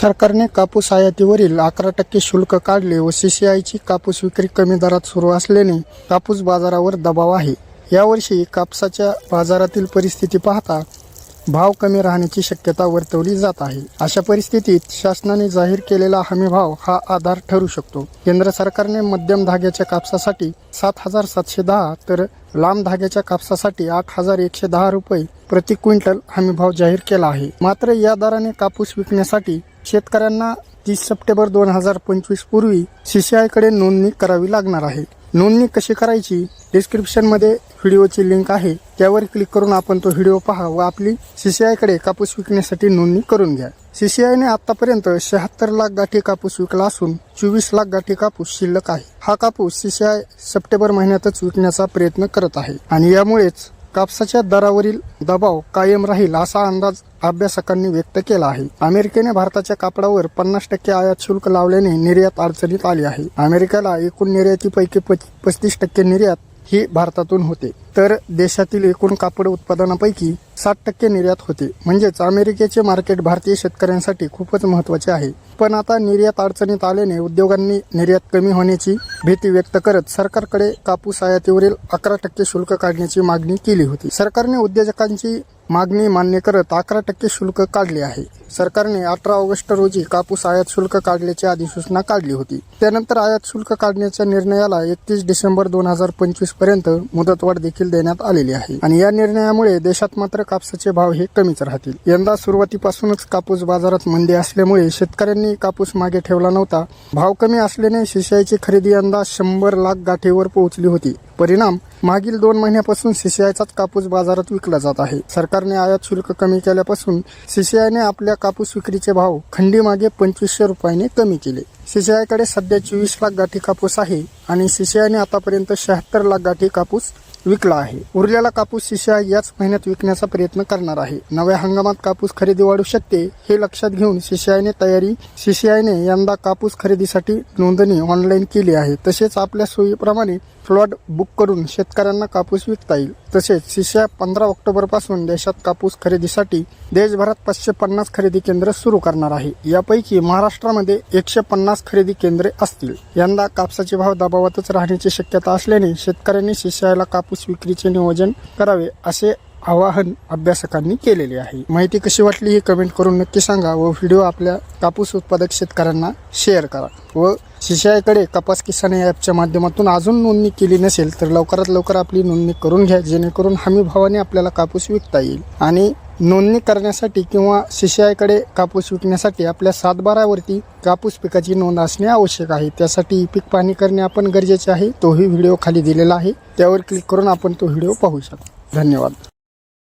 सरकारने कापूस आयातीवरील अकरा टक्के शुल्क काढले व सीसीआयची कापूस विक्री कमी दरात सुरू असल्याने कापूस बाजारावर दबाव आहे. यावर्षी कापसाच्या बाजारातील परिस्थिती पाहता भाव कमी राहण्याची शक्यता वर्तवली जात आहे. अशा परिस्थितीत शासनाने जाहीर केलेला हमी भाव हा आधार ठरू शकतो. केंद्र सरकारने मध्यम धाग्याच्या कापसासाठी सात हजार सातशे दहा तर लांब धाग्याच्या कापसासाठी आठ हजार एकशे दहा रुपये प्रति क्विंटल हमी भाव जाहीर केला आहे. मात्र या दराने कापूस विकण्यासाठी शेतकऱ्यांना तीस सप्टेंबर दोन हजार पंचवीस पूर्वी सीसीआयकडे नोंदणी करावी लागणार आहे. नोंदणी कशी करायची? डिस्क्रिप्शनमध्ये व्हिडिओची लिंक आहे. त्यावर क्लिक करून आपण तो व्हिडिओ पहा व आपली सीसीआयकडे कापूस विकण्यासाठी नोंदणी करून घ्या. सीसीआयने आतापर्यंत शहात्तर लाख गाठी कापूस विकला असून चोवीस लाख गाठी कापूस शिल्लक आहे. हा कापूस सीसीआय सप्टेंबर महिन्यातच विकण्याचा प्रयत्न करत आहे आणि यामुळेच कापसाच्या दरावरील दबाव कायम राहील असा अंदाज अभ्यासकांनी व्यक्त केला आहे. अमेरिकेने भारताच्या कापडावर पन्नास टक्के आयात शुल्क लावल्याने निर्यात अडचणीत आली आहे. अमेरिकेला एकूण निर्यातीपैकी पस्तीस टक्के निर्यात ही भारतातून होते. तर देशातील एकूण कापड उत्पादनापैकी साठ टक्के निर्यात होते. म्हणजेच अमेरिकेचे मार्केट भारतीय शेतकऱ्यांसाठी खूपच महत्त्वाचे आहे. पण आता निर्यात अडचणीत आल्याने उद्योगांनी निर्यात कमी होण्याची भीती व्यक्त करत सरकारकडे कापूस आयातीवरील अकरा टक्के शुल्क काढण्याची मागणी केली होती. सरकारने उद्योजकांची मागणी मान्य करत अकरा टक्के शुल्क काढले आहे. सरकारने अठरा ऑगस्ट रोजी कापूस आयात शुल्क काढल्याची अधिसूचना काढली होती. त्यानंतर आयात शुल्क काढण्याच्या निर्णयाला एकतीस डिसेंबर दोन हजार पंचवीसपर्यंत मुदतवाढ देखील देण्यात आलेली आहे. आणि या निर्णयामुळे देशात मात्र कापसाचे भाव हे कमीच राहतील. यंदा सुरुवातीपासूनच कापूस बाजारात मंदी असल्यामुळे शेतकऱ्यांनी कापूस मागे ठेवला नव्हता. भाव कमी असल्याने शिशाईची खरेदी यंदा शंभर लाख गाठीवर पोहोचली होती. परिणाम मागील दोन महिन्यापासून सीसीआयचाच कापूस बाजारात विकला जात आहे. सरकार सरकारने आयात शुल्क कमी केल्यापासून सीसीआयने आपल्या कापूस विक्रीचे भाव खंडीमागे पंचवीसशे रुपयाने कमी केले. सीसीआयकडे सध्या चोवीस लाख गाठी कापूस आहे आणि सीसीआयने आतापर्यंत शहात्तर लाख गाठी कापूस विकला आहे. उरलेला कापूस सीसीआय याच महिन्यात विकण्याचा प्रयत्न करणार आहे. नव्या हंगामात कापूस खरेदी वाढू शकते हे लक्षात घेऊन सीसीआयने तयारी सीसीआयने यंदा कापूस खरेदीसाठी नोंदणी ऑनलाईन केली आहे. तसेच आपल्या सोयीप्रमाणे प्लॉट बुक करून शेतकऱ्यांना कापूस विकता येईल. तसेच सीसीआय पंधरा ऑक्टोबरपासून देशात कापूस खरेदीसाठी देशभरात पाचशे पन्नास खरेदी केंद्र सुरू करणार आहे. यापैकी महाराष्ट्रामध्ये एकशे पन्नास खरेदी केंद्रे असतील. यंदा कापसाचे भाव दबावातच राहण्याची शक्यता असल्याने शेतकऱ्यांनी शिष्याला कापूस विक्रीचे नियोजन करावे असे आवाहन अभ्यासकांनी केलेले आहे. माहिती कशी वाटली ही कमेंट करून नक्की सांगा व व्हिडिओ आपल्या कापूस उत्पादक शेतकऱ्यांना शेअर करा. व शिशायाकडे कपास किसान या ॲपच्या माध्यमातून अजून नोंदणी केली नसेल तर लवकरात लवकर आपली नोंदणी करून घ्या जेणेकरून हमी भावाने आपल्याला कापूस विकता येईल. आणि नोंदणी करण्यासाठी किंवा शिशायाकडे कापूस विकण्यासाठी आपल्या सातबारावरती कापूस पिकाची नोंद असणे आवश्यक आहे. त्यासाठी पीक पाहणी करणे आपण गरजेचे आहे. तोही व्हिडिओ खाली दिलेला आहे. त्यावर क्लिक करून आपण तो व्हिडिओ पाहू शकतो. धन्यवाद.